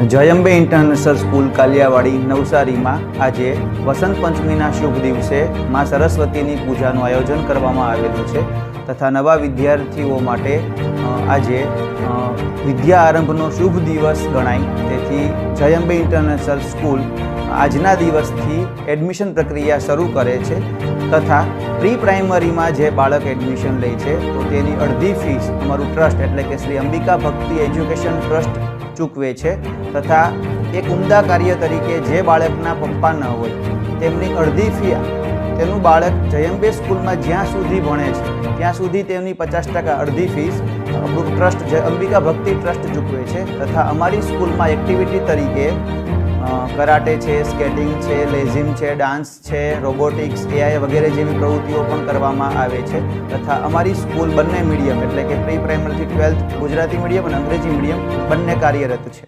Jay Ambe international school Kaliyawadi, નવસારીમાં આજે વસંત પંચમીના શુભ દિવસે મા સરસ્વતીની પૂજાનું આયોજન કરવામાં આવેલું છે તથા નવા વિદ્યાર્થીઓ માટે આજે વિદ્યા આરંભનો શુભ દિવસ ગણાય. તેથી જયંબે ઇન્ટરનેશનલ સ્કૂલ આજના દિવસથી એડમિશન પ્રક્રિયા શરૂ કરે છે તથા પ્રી પ્રાઇમરીમાં જે બાળક એડમિશન લે છે તો તેની અડધી ફીસ અમારું ટ્રસ્ટ એટલે કે શ્રી અંબિકા ભક્તિ એજ્યુકેશન ટ્રસ્ટ ચૂકવે છે તથા એક ઉમદા કાર્ય તરીકે જે બાળકના પપ્પા ન હોય, તેમની અડધી ફી, તેનું બાળક જયંબે સ્કૂલમાં જ્યાં સુધી ભણે છે, ત્યાં સુધી તેમની પચાસ ટકા અડધી ફીસ અમૃત ટ્રસ્ટ અંબિકા ભક્તિ ટ્રસ્ટ ચૂકવે છે તથા અમારી સ્કૂલમાં એક્ટિવિટી તરીકે કરાટે છે, સ્કેટિંગ છે, લેઝિમ છે, ડાન્સ છે, રોબોટિક્સ, એઆઈ વગેરે જેવી પ્રવૃત્તિઓ પણ કરવામાં આવે છે. તથા અમારી સ્કૂલ બંને મીડિયમ એટલે કે પ્રી પ્રાઇમરીથી ટ્વેલ્થ ગુજરાતી મીડિયમ અને અંગ્રેજી મીડિયમ બંને કાર્યરત છે.